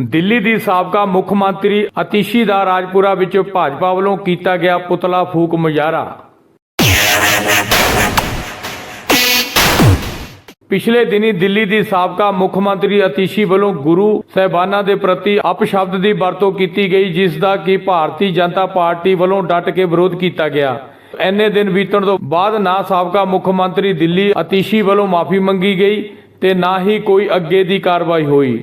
ਦਿੱਲੀ ਦੀ ਸਾਬਕਾ ਮੁੱਖ ਮੰਤਰੀ ਅਤੀਸ਼ੀ ਦਾ ਰਾਜਪੁਰਾ ਵਿੱਚ ਭਾਜਪਾ ਵੱਲੋਂ ਕੀਤਾ ਗਿਆ ਪੁਤਲਾ ਫੂਕ ਮੁਜ਼ਾਹਰਾ। ਪਿਛਲੇ ਦਿਨੀ ਦਿੱਲੀ ਦੀ ਸਾਬਕਾ ਮੁੱਖ ਮੰਤਰੀ ਅਤੀਸ਼ੀ ਵੱਲੋਂ ਗੁਰੂ ਸਹਿਬਾਨਾਂ ਦੇ ਪ੍ਰਤੀ ਅਪਸ਼ਬਦ ਦੀ ਵਰਤੋਂ ਕੀਤੀ ਗਈ, ਜਿਸ ਦਾ ਕਿ ਭਾਰਤੀ ਜਨਤਾ ਪਾਰਟੀ ਵੱਲੋਂ ਡਟ ਕੇ ਵਿਰੋਧ ਕੀਤਾ ਗਿਆ। ਐਨੇ ਦਿਨ ਬੀਤਣ ਤੋਂ ਬਾਅਦ ਨਾ ਸਾਬਕਾ ਮੁੱਖ ਮੰਤਰੀ ਦਿੱਲੀ ਅਤੀਸ਼ੀ ਵੱਲੋਂ ਮਾਫੀ ਮੰਗੀ ਗਈ ਤੇ ਨਾ ਹੀ ਕੋਈ ਅੱਗੇ ਦੀ ਕਾਰਵਾਈ ਹੋਈ।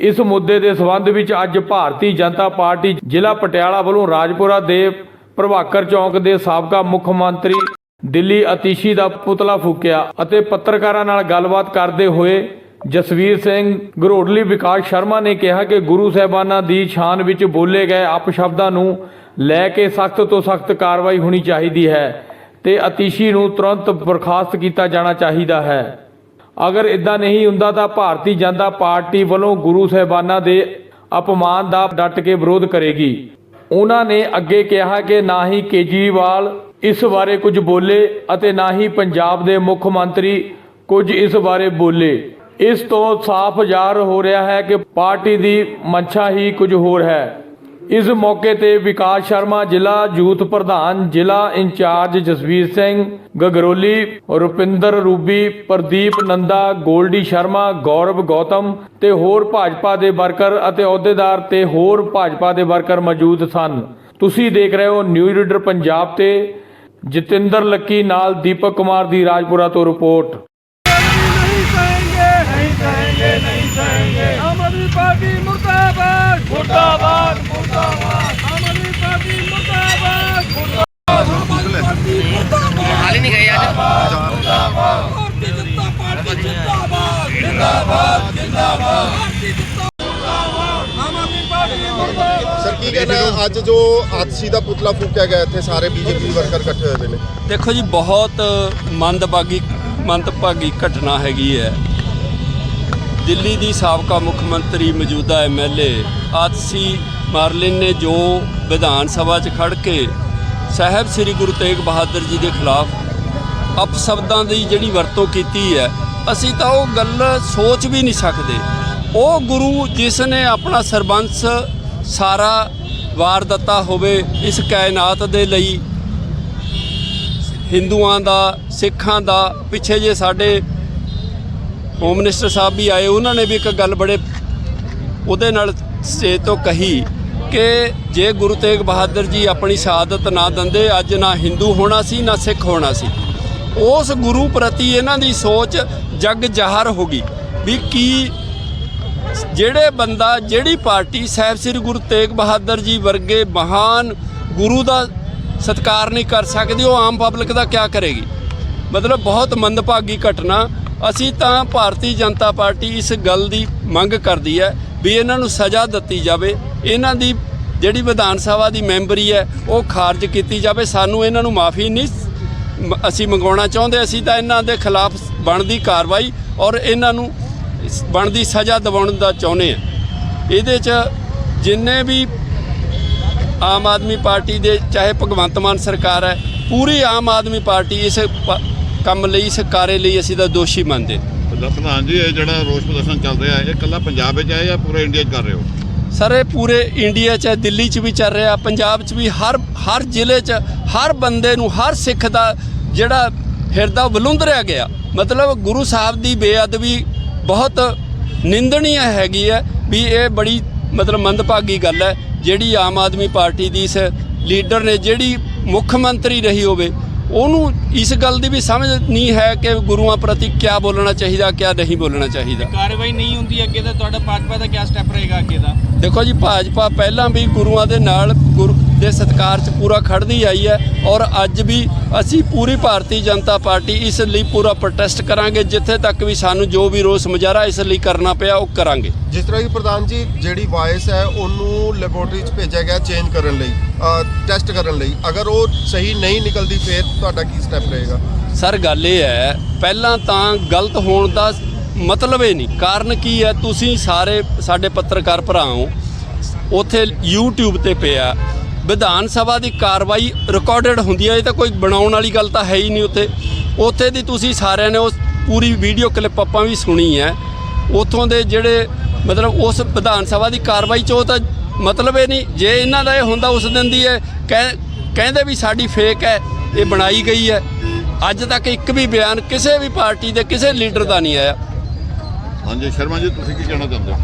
ਇਸ ਮੁੱਦੇ ਦੇ ਸਬੰਧ ਵਿੱਚ ਅੱਜ ਭਾਰਤੀ ਜਨਤਾ ਪਾਰਟੀ ਜ਼ਿਲ੍ਹਾ ਪਟਿਆਲਾ ਵੱਲੋਂ ਰਾਜਪੁਰਾ ਦੇ ਪ੍ਰਭਾਕਰ ਚੌਂਕ ਦੇ ਸਾਬਕਾ ਮੁੱਖ ਮੰਤਰੀ ਦਿੱਲੀ ਅਤੀਸ਼ੀ ਦਾ ਪੁਤਲਾ ਫੂਕਿਆ ਅਤੇ ਪੱਤਰਕਾਰਾਂ ਨਾਲ ਗੱਲਬਾਤ ਕਰਦੇ ਹੋਏ ਜਸਵੀਰ ਸਿੰਘ ਗਰੋੜਲੀ ਵਿਕਾਸ ਸ਼ਰਮਾ ਨੇ ਕਿਹਾ ਕਿ ਗੁਰੂ ਸਾਹਿਬਾਨਾਂ ਦੀ ਸ਼ਾਨ ਵਿੱਚ ਬੋਲੇ ਗਏ ਅਪਸ਼ਬਦਾਂ ਨੂੰ ਲੈ ਕੇ ਸਖਤ ਤੋਂ ਸਖਤ ਕਾਰਵਾਈ ਹੋਣੀ ਚਾਹੀਦੀ ਹੈ ਤੇ ਅਤੀਸ਼ੀ ਨੂੰ ਤੁਰੰਤ ਬਰਖਾਸਤ ਕੀਤਾ ਜਾਣਾ ਚਾਹੀਦਾ ਹੈ। ਅਗਰ ਇਦਾਂ ਨਹੀਂ ਹੁੰਦਾ ਤਾਂ ਭਾਰਤੀ ਜਨਤਾ ਪਾਰਟੀ ਵੱਲੋਂ ਗੁਰੂ ਸਾਹਿਬਾਨਾਂ ਦੇ ਅਪਮਾਨ ਦਾ ਡਟ ਕੇ ਵਿਰੋਧ ਕਰੇਗੀ। ਉਹਨਾਂ ਨੇ ਅੱਗੇ ਕਿਹਾ ਕਿ ਨਾ ਹੀ ਕੇਜਰੀਵਾਲ ਇਸ ਬਾਰੇ ਕੁਝ ਬੋਲੇ ਅਤੇ ਨਾ ਹੀ ਪੰਜਾਬ ਦੇ ਮੁੱਖ ਮੰਤਰੀ ਕੁਝ ਇਸ ਬਾਰੇ ਬੋਲੇ। ਇਸ ਤੋਂ ਸਾਫ਼ ਜ਼ਾਹਰ ਹੋ ਰਿਹਾ ਹੈ ਕਿ ਪਾਰਟੀ ਦੀ ਮਨਸ਼ਾ ਹੀ ਕੁਝ ਹੋਰ ਹੈ। ਇਸ ਮੌਕੇ ਤੇ ਵਿਕਾਸ ਸ਼ਰਮਾ, ਜ਼ਿਲ੍ਹਾ ਯੂਥ ਪ੍ਰਧਾਨ, ਜ਼ਿਲ੍ਹਾ ਇੰਚਾਰਜ ਜਸਵੀਰ ਸਿੰਘ, ਗਗਰੋਲੀ, ਰੁਪਿੰਦਰ ਰੂਬੀ, ਪ੍ਰਦੀਪ ਨੰਦਾ, ਗੋਲਡੀ ਸ਼ਰਮਾ, ਗੌਰਵ ਗੌਤਮ ਤੇ ਹੋਰ ਭਾਜਪਾ ਦੇ ਵਰਕਰ ਅਤੇ ਅਹੁਦੇਦਾਰ ਤੇ ਹੋਰ ਭਾਜਪਾ ਦੇ ਵਰਕਰ ਮੌਜੂਦ ਸਨ। ਤੁਸੀਂ ਦੇਖ ਰਹੇ ਹੋ ਨਿਊ ਰੀਡਰ ਪੰਜਾਬ ਤੇ ਜਤਿੰਦਰ ਲੱਕੀ ਨਾਲ ਦੀਪਕ ਕੁਮਾਰ ਦੀ ਰਾਜਪੁਰਾ ਤੋਂ ਰਿਪੋਰਟ। ਮੁਰਦਾਬਾਦ ਮੁਰਦਾਬਾਦ। ਲੇਕਿਨ ਅੱਜ ਜੋ ਆਦਸੀ ਦਾ ਪੁਤਲਾ ਫੂਕਿਆ ਗਿਆ ਇੱਥੇ ਸਾਰੇ ਬੀਜੇਪੀ ਵਰਕਰ ਇਕੱਠੇ ਹੋਏ ਨੇ। ਦੇਖੋ ਜੀ ਬਹੁਤ ਮੰਦਭਾਗੀ ਮੰਦਭਾਗੀ ਘਟਨਾ ਹੈਗੀ ਹੈ। ਦਿੱਲੀ ਦੀ ਸਾਬਕਾ ਮੁੱਖ ਮੰਤਰੀ ਮੌਜੂਦਾ ਐਮਐਲਏ ਆਤਸੀ ਮਾਰਲਿਨ ਨੇ ਜੋ ਵਿਧਾਨ ਸਭਾ 'ਚ ਖੜ ਕੇ ਸਾਹਿਬ ਸ੍ਰੀ ਗੁਰੂ ਤੇਗ ਬਹਾਦਰ ਜੀ ਦੇ ਖਿਲਾਫ ਅਪਸ਼ਬਦਾਂ ਦੀ ਜਿਹੜੀ ਵਰਤੋਂ ਕੀਤੀ ਹੈ ਅਸੀਂ ਤਾਂ ਉਹ ਗੱਲ ਸੋਚ ਵੀ ਨਹੀਂ ਸਕਦੇ। ਉਹ ਗੁਰੂ ਜਿਸ ਨੇ ਆਪਣਾ ਸਰਬੰਸ ਸਾਰਾ ਵਾਰ ਦਿੱਤਾ ਹੋਵੇ ਇਸ ਕਾਇਨਾਤ ਦੇ ਲਈ। ਹਿੰਦੂਆਂ ਦਾ, ਸਿੱਖਾਂ ਦਾ, ਪਿੱਛੇ ਜੇ ਸਾਡੇ ਹੋਮ ਮਿਨਿਸਟਰ ਸਾਹਿਬ ਵੀ ਆਏ, ਉਹਨਾਂ ਨੇ ਵੀ ਇੱਕ ਗੱਲ ਬੜੇ ਉਹਦੇ ਨਾਲ ਸਟੇਜ ਤੋਂ ਕਹੀ ਕਿ ਜੇ ਗੁਰੂ ਤੇਗ ਬਹਾਦਰ ਜੀ ਆਪਣੀ ਸ਼ਹਾਦਤ ਨਾ ਦਿੰਦੇ, ਅੱਜ ਨਾ ਹਿੰਦੂ ਹੋਣਾ ਸੀ, ਨਾ ਸਿੱਖ ਹੋਣਾ ਸੀ। ਉਸ ਗੁਰੂ ਪ੍ਰਤੀ ਇਹਨਾਂ ਦੀ ਸੋਚ ਜਗ ਜ਼ਾਹਰ ਹੋ ਗਈ ਵੀ ਕੀ ਜਿਹੜੇ ਬੰਦਾ, ਜਿਹੜੀ ਪਾਰਟੀ ਸਾਹਿਬ ਸ੍ਰੀ ਗੁਰੂ ਤੇਗ ਬਹਾਦਰ ਜੀ ਵਰਗੇ ਮਹਾਨ ਗੁਰੂ ਦਾ ਸਤਿਕਾਰ ਨਹੀਂ ਕਰ ਸਕਦੀ, ਉਹ ਆਮ ਪਬਲਿਕ ਦਾ ਕੀ ਕਰੇਗੀ? ਮਤਲਬ ਬਹੁਤ ਮੰਦਭਾਗੀ ਘਟਨਾ। ਅਸੀਂ ਤਾਂ ਭਾਰਤੀ ਜਨਤਾ ਪਾਰਟੀ ਇਸ ਗੱਲ ਦੀ ਮੰਗ ਕਰਦੀ ਹੈ ਵੀ ਇਹਨਾਂ ਨੂੰ ਸਜ਼ਾ ਦਿੱਤੀ ਜਾਵੇ। ਇਹਨਾਂ ਦੀ ਜਿਹੜੀ ਵਿਧਾਨ ਸਭਾ ਦੀ ਮੈਂਬਰੀ ਹੈ, ਉਹ ਖਾਰਜ ਕੀਤੀ ਜਾਵੇ। ਸਾਨੂੰ ਇਹਨਾਂ ਨੂੰ ਮਾਫੀ ਨਹੀਂ ਅਸੀਂ ਮੰਗਾਉਣਾ ਚਾਹੁੰਦੇ। ਅਸੀਂ ਤਾਂ ਇਹਨਾਂ ਦੇ ਖਿਲਾਫ ਬਣਦੀ ਕਾਰਵਾਈ ਔਰ ਇਹਨਾਂ ਨੂੰ ਬਣਦੀ ਸਜ਼ਾ ਦਿਵਾਉਣ ਦਾ ਚਾਹੁੰਦੇ ਆ। ਇਹਦੇ 'ਚ ਜਿੰਨੇ ਵੀ ਆਮ ਆਦਮੀ ਪਾਰਟੀ ਦੇ ਚਾਹੇ ਭਗਵੰਤ ਮਾਨ ਸਰਕਾਰ ਹੈ ਪੂਰੀ ਆਮ ਆਦਮੀ ਪਾਰਟੀ ਇਸ ਕੰਮ ਲਈ ਇਸ ਕਾਰੇ ਲਈ ਅਸੀਂ ਤਾਂ ਦੋਸ਼ੀ ਮੰਨਦੇ ਪ੍ਰਧਾਨ ਜੀ ਇਹ ਜਿਹੜਾ ਰੋਸ ਪ੍ਰਦਰਸ਼ਨ ਚੱਲ ਰਿਹਾ ਹੈ ਇਹ ਇਕੱਲਾ ਪੰਜਾਬ ਵਿੱਚ ਹੈ ਜਾਂ ਪੂਰੇ ਇੰਡੀਆ 'ਚ ਕਰ ਰਹੇ ਹੋ? ਸਰ ਇਹ ਪੂਰੇ ਇੰਡੀਆ 'ਚ ਹੈ, ਦਿੱਲੀ 'ਚ ਵੀ ਚੱਲ ਰਿਹਾ ਪੰਜਾਬ 'ਚ ਵੀ ਹਰ ਹਰ ਜ਼ਿਲ੍ਹੇ 'ਚ ਹਰ ਬੰਦੇ ਨੂੰ ਹਰ ਸਿੱਖ ਦਾ ਜਿਹੜਾ ਹਿਰਦਾ ਵਲੁੰਦਰਿਆ ਗਿਆ। ਮਤਲਬ ਗੁਰੂ ਸਾਹਿਬ ਦੀ ਬੇਅਦਬੀ ਬਹੁਤ ਨਿੰਦਣੀय ਹੈਗੀ ਹੈ ਵੀ ਇਹ ਬੜੀ ਮਤਲਬ ਮੰਦਭਾਗੀ ਗੱਲ ਹੈ ਜਿਹੜੀ ਆਮ ਆਦਮੀ ਪਾਰਟੀ ਦੀ ਇਸ ਲੀਡਰ ਨੇ ਜਿਹੜੀ ਮੁੱਖ ਮੰਤਰੀ ਰਹੀ ਹੋਵੇ ਉਹਨੂੰ ਇਸ ਗੱਲ ਦੀ ਵੀ ਸਮਝ ਨਹੀਂ ਹੈ ਕਿ ਗੁਰੂਆਂ ਪ੍ਰਤੀ ਕਿਆ ਬੋਲਣਾ ਚਾਹੀਦਾ ਕਿਆ ਨਹੀਂ ਬੋਲਣਾ ਚਾਹੀਦਾ। ਕਾਰਵਾਈ ਨਹੀਂ ਹੁੰਦੀ ਅੱਗੇ ਤਾਂ ਤੁਹਾਡਾ ਭਾਜਪਾ ਦਾ ਕੀ ਸਟੈਪ ਰਹੇਗਾ ਅੱਗੇ ਦਾ? ਦੇਖੋ ਜੀ ਭਾਜਪਾ ਪਹਿਲਾਂ ਵੀ ਗੁਰੂਆਂ ਦੇ ਨਾਲ ਗੁਰੂ ਦੇ ਸਤਕਾਰ 'ਚ ਪੂਰਾ ਖੜਦੀ ਆਈ ਹੈ। ਔਰ ਅੱਜ ਵੀ ਅਸੀਂ ਪੂਰੀ ਭਾਰਤੀ ਜਨਤਾ ਪਾਰਟੀ ਇਸ ਲਈ ਪੂਰਾ ਪ੍ਰੋਟੈਸਟ ਕਰਾਂਗੇ ਜਿੱਥੇ ਤੱਕ ਵੀ ਸਾਨੂੰ ਜੋ ਵੀ ਰੋਸ ਮੁਜ਼ਾਹਰਾ ਇਸ ਲਈ ਕਰਨਾ ਪਿਆ ਉਹ ਕਰਾਂਗੇ। ਜਿਸ ਤਰ੍ਹਾਂ ਕਿ ਪ੍ਰਧਾਨ ਜੀ ਜਿਹੜੀ ਵਾਇਸ ਹੈ ਉਹਨੂੰ ਲੈਬੋਰੇਟਰੀ 'ਚ ਭੇਜਿਆ ਗਿਆ ਚੇਂਜ ਕਰਨ ਲਈ ਟੈਸਟ ਕਰਨ ਲਈ। ਅਗਰ ਉਹ ਸਹੀ ਨਹੀਂ ਨਿਕਲਦੀ ਫਿਰ ਤੁਹਾਡਾ ਕੀ ਸਟੈਪ ਰਹੇਗਾ? ਸਰ ਗੱਲ ਇਹ ਹੈ ਪਹਿਲਾਂ ਤਾਂ ਗਲਤ ਹੋਣ ਦਾ ਮਤਲਬ ਇਹ ਨਹੀਂ। ਕਾਰਨ ਕੀ ਹੈ? ਤੁਸੀਂ ਸਾਰੇ ਸਾਡੇ ਪੱਤਰਕਾਰ ਭਰਾ ਹੋ ਉੱਥੇ YouTube ਤੇ ਪਿਆ। ਵਿਧਾਨ ਸਭਾ ਦੀ ਕਾਰਵਾਈ ਰਿਕਾਰਡਡ ਹੁੰਦੀ ਹੈ ਇਹ ਤਾਂ ਕੋਈ ਬਣਾਉਣ ਵਾਲੀ ਗੱਲ ਤਾਂ ਹੈ ਹੀ ਨਹੀਂ ਉੱਥੇ। ਉੱਥੇ ਦੀ ਤੁਸੀਂ ਸਾਰਿਆਂ ਨੇ ਉਸ ਪੂਰੀ ਵੀਡੀਓ ਕਲਿੱਪ ਆਪਾਂ ਵੀ ਸੁਣੀ ਹੈ। ਉੱਥੋਂ ਦੇ ਜਿਹੜੇ ਮਤਲਬ ਉਸ ਵਿਧਾਨ ਸਭਾ ਦੀ ਕਾਰਵਾਈ 'ਚ ਉਹ ਤਾਂ ਮਤਲਬ ਇਹ ਨਹੀਂ ਜੇ ਇਹਨਾਂ ਦਾ ਇਹ ਹੁੰਦਾ ਉਸ ਦਿਨ ਦੀ ਇਹ ਕਹਿ- ਕਹਿੰਦੇ ਵੀ ਸਾਡੀ ਫੇਕ ਹੈ ਇਹ ਬਣਾਈ ਗਈ ਹੈ। ਅੱਜ ਤੱਕ ਇੱਕ ਵੀ ਬਿਆਨ ਕਿਸੇ ਵੀ ਪਾਰਟੀ ਦੇ ਕਿਸੇ ਲੀਡਰ ਦਾ ਨਹੀਂ ਆਇਆ। ਹਾਂਜੀ ਸ਼ਰਮਾ ਜੀ ਤੁਸੀਂ ਕੀ ਕਹਿਣਾ ਚਾਹੁੰਦੇ ਹੋ?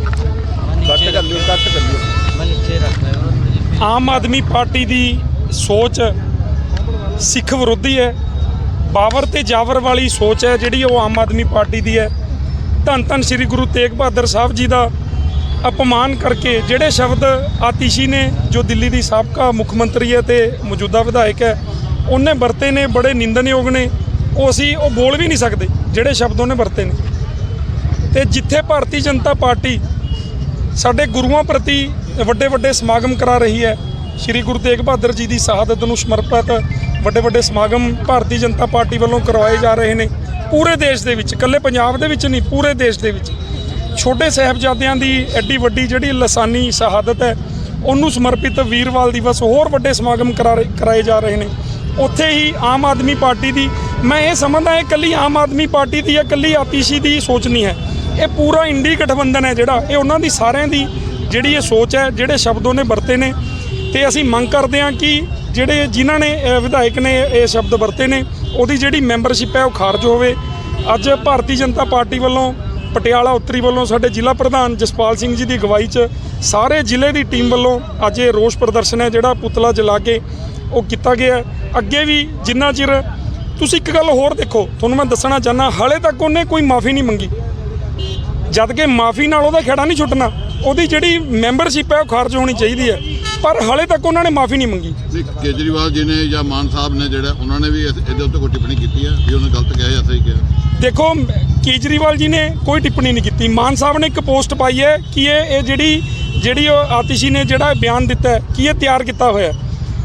ਕੱਟ ਕਰ ਲਿਓ ਕੱਟ ਕਰ ਲਿਓ। ਆਮ ਆਦਮੀ ਪਾਰਟੀ ਦੀ ਸੋਚ ਸਿੱਖ ਵਿਰੋਧੀ ਹੈ। ਬਾਵਰ ਤੇ ਜਾਵਰ ਵਾਲੀ ਸੋਚ ਹੈ ਜਿਹੜੀ ਉਹ ਆਮ ਆਦਮੀ ਪਾਰਟੀ ਦੀ ਹੈ। ਧੰਨ ਧੰਨ ਸ੍ਰੀ ਗੁਰੂ ਤੇਗ ਬਹਾਦਰ ਸਾਹਿਬ ਜੀ ਦਾ ਅਪਮਾਨ ਕਰਕੇ ਜਿਹੜੇ ਸ਼ਬਦ ਆਤਿਸ਼ੀ ਨੇ, ਜੋ ਦਿੱਲੀ ਦੀ ਸਾਬਕਾ ਮੁੱਖ ਮੰਤਰੀ ਹੈ ਤੇ ਮੌਜੂਦਾ ਵਿਧਾਇਕ ਹੈ, ਉਹਨੇ ਵਰਤੇ ਨੇ, ਬੜੇ ਨਿੰਦਨਯੋਗ ਨੇ। ਉਹ ਅਸੀਂ ਉਹ ਬੋਲ ਵੀ ਨਹੀਂ ਸਕਦੇ, ਜਿਹੜੇ ਸ਼ਬਦ ਉਹਨੇ ਵਰਤੇ ਨੇ। ਤੇ ਜਿੱਥੇ ਭਾਰਤੀ ਜਨਤਾ ਪਾਰਟੀ ਸਾਡੇ ਗੁਰੂਆਂ ਪ੍ਰਤੀ ਵੱਡੇ ਵੱਡੇ ਸਮਾਗਮ ਕਰਾ ਰਹੀ ਹੈ। ਸ੍ਰੀ ਗੁਰੂ ਤੇਗ ਬਹਾਦਰ ਜੀ ਦੀ ਸ਼ਹਾਦਤ ਨੂੰ ਸਮਰਪਿਤ ਵੱਡੇ ਵੱਡੇ ਸਮਾਗਮ ਭਾਰਤੀ ਜਨਤਾ ਪਾਰਟੀ ਵੱਲੋਂ ਕਰਵਾਏ ਜਾ ਰਹੇ ਨੇ। ਪੂਰੇ ਦੇਸ਼ ਦੇ ਵਿੱਚ, ਇਕੱਲੇ ਪੰਜਾਬ ਦੇ ਵਿੱਚ ਨਹੀਂ, ਪੂਰੇ ਦੇਸ਼ ਦੇ ਵਿੱਚ। ਛੋਟੇ ਸਾਹਿਬਜ਼ਾਦਿਆਂ ਦੀ ਐਡੀ ਵੱਡੀ ਜਿਹੜੀ ਲਸਾਨੀ ਸ਼ਹਾਦਤ ਹੈ, ਉਹਨੂੰ ਸਮਰਪਿਤ ਵੀਰਵਾਲ ਦਿਵਸ ਹੋਰ ਵੱਡੇ ਸਮਾਗਮ ਕਰਾ ਰਹੇ- ਕਰਾਏ ਜਾ ਰਹੇ ਨੇ। ਉੱਥੇ ਹੀ ਆਮ ਆਦਮੀ ਪਾਰਟੀ ਦੀ, ਮੈਂ ਇਹ ਸਮਝਦਾ ਇਹ ਇਕੱਲੀ ਆਮ ਆਦਮੀ ਪਾਰਟੀ ਦੀ ਜਾਂ ਇਕੱਲੀ ਆਤੀਸ਼ੀ ਦੀ ਸੋਚ ਨਹੀਂ ਹੈ। ਇਹ ਪੂਰਾ ਇੰਡੀ ਗਠਬੰਧਨ ਹੈ ਜਿਹੜਾ, ਇਹ ਉਹਨਾਂ ਦੀ ਸਾਰਿਆਂ ਦੀ ਜਿਹੜੀ ਇਹ ਸੋਚ ਹੈ, ਜਿਹੜੇ ਸ਼ਬਦ ਉਹਨੇ ਵਰਤੇ ਨੇ, ਤੇ ਅਸੀਂ ਮੰਗ ਕਰਦੇ ਹਾਂ ਕਿ ਜਿਹੜੇ ਜਿਨ੍ਹਾਂ ਨੇ ਵਿਧਾਇਕ ਨੇ ਇਹ ਸ਼ਬਦ ਵਰਤੇ ਨੇ, ਉਹਦੀ ਜਿਹੜੀ ਮੈਂਬਰਸ਼ਿਪ ਹੈ ਉਹ ਖਾਰਜ ਹੋਵੇ। ਅੱਜ ਭਾਰਤੀ ਜਨਤਾ ਪਾਰਟੀ ਵੱਲੋਂ ਪਟਿਆਲਾ ਉੱਤਰੀ ਵੱਲੋਂ ਸਾਡੇ ਜ਼ਿਲ੍ਹਾ ਪ੍ਰਧਾਨ ਜਸਪਾਲ ਸਿੰਘ ਜੀ ਦੀ ਅਗਵਾਈ 'ਚ ਸਾਰੇ ਜ਼ਿਲ੍ਹੇ ਦੀ ਟੀਮ ਵੱਲੋਂ ਅੱਜ ਇਹ ਰੋਸ ਪ੍ਰਦਰਸ਼ਨ ਹੈ, ਜਿਹੜਾ ਪੁਤਲਾ ਜਲਾ ਕੇ ਉਹ ਕੀਤਾ ਗਿਆ ਅੱਗੇ ਵੀ ਜਿੰਨਾ ਚਿਰ, ਤੁਸੀਂ ਇੱਕ ਗੱਲ ਹੋਰ ਦੇਖੋ, ਤੁਹਾਨੂੰ ਮੈਂ ਦੱਸਣਾ ਚਾਹਨਾ ਹਾਲੇ ਤੱਕ ਉਹਨੇ ਕੋਈ ਮਾਫੀ ਨਹੀਂ ਮੰਗੀ। ਜਦ ਕਿ ਮਾਫੀ ਨਾਲ ਉਹਦਾ ਖੇੜਾ ਨਹੀਂ ਛੁੱਟਣਾ। ਉਹਦੀ ਜਿਹੜੀ ਮੈਂਬਰਸ਼ਿਪ ਹੈ ਉਹ ਖਾਰਜ ਹੋਣੀ ਚਾਹੀਦੀ ਹੈ। ਪਰ ਹਾਲੇ ਤੱਕ ਉਹਨਾਂ ਨੇ ਮਾਫੀ ਨਹੀਂ ਮੰਗੀ। ਨਹੀਂ ਕੇਜਰੀਵਾਲ ਜੀ ਨੇ ਜਾਂ ਮਾਨ ਸਾਹਿਬ ਨੇ ਜਿਹੜਾ ਉਹਨਾਂ ਨੇ ਵੀ ਇਸ- ਇਹਦੇ ਉੱਤੇ ਕੋਈ ਟਿੱਪਣੀ ਕੀਤੀ ਹੈ ਵੀ ਉਹਨੇ ਗਲਤ ਕਿਹਾ ਜਾਂ ਸਹੀ ਕਿਹਾ? ਦੇਖੋ ਮ- ਕੇਜਰੀਵਾਲ ਜੀ ਨੇ ਕੋਈ ਟਿੱਪਣੀ ਨਹੀਂ ਕੀਤੀ। ਮਾਨ ਸਾਹਿਬ ਨੇ ਇੱਕ ਪੋਸਟ ਪਾਈ ਹੈ ਕਿ ਇਹ ਇਹ ਜਿਹੜੀ ਜਿਹੜੀ ਉਹ ਆਤਿਸ਼ੀ ਨੇ ਜਿਹੜਾ ਬਿਆਨ ਦਿੱਤਾ ਹੈ ਕਿ ਇਹ ਤਿਆਰ ਕੀਤਾ ਹੋਇਆ ਹੈ।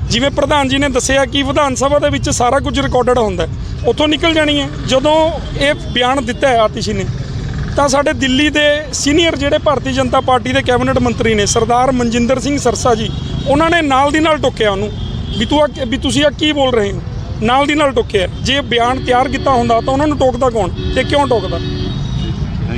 ਜਿਵੇਂ ਪ੍ਰਧਾਨ ਜੀ ਨੇ ਦੱਸਿਆ ਕਿ ਵਿਧਾਨ ਸਭਾ ਦੇ ਵਿੱਚ ਸਾਰਾ ਕੁਝ ਰਿਕਾਰਡਡ ਹੁੰਦਾ ਹੈ। ਉੱਥੋਂ ਨਿਕਲ ਜਾਣੀ ਹੈ। ਜਦੋਂ ਇਹ ਬਿਆਨ ਦਿੱਤਾ ਹੈ ਆਤਿਸ਼ੀ ਨੇ। ਤਾਂ ਸਾਡੇ ਦਿੱਲੀ ਦੇ ਸੀਨੀਅਰ ਜਿਹੜੇ ਭਾਰਤੀ ਜਨਤਾ ਪਾਰਟੀ ਦੇ ਕੈਬਨਿਟ ਮੰਤਰੀ ਨੇ, ਸਰਦਾਰ ਮਨਜਿੰਦਰ ਸਿੰਘ ਸਰਸਾ ਜੀ, ਉਹਨਾਂ ਨੇ ਨਾਲ ਦੀ ਨਾਲ ਟੋਕਿਆ ਉਹਨੂੰ ਵੀ ਤੂੰ ਆ ਵੀ ਤੁਸੀਂ ਆ ਕੀ ਬੋਲ ਰਹੇ ਹੋ? ਨਾਲ ਦੀ ਨਾਲ ਟੋਕਿਆ। ਜੇ ਬਿਆਨ ਤਿਆਰ ਕੀਤਾ ਹੁੰਦਾ ਤਾਂ ਉਹਨਾਂ ਨੂੰ ਟੋਕਦਾ ਕੌਣ ਤੇ ਕਿਉਂ ਟੋਕਦਾ?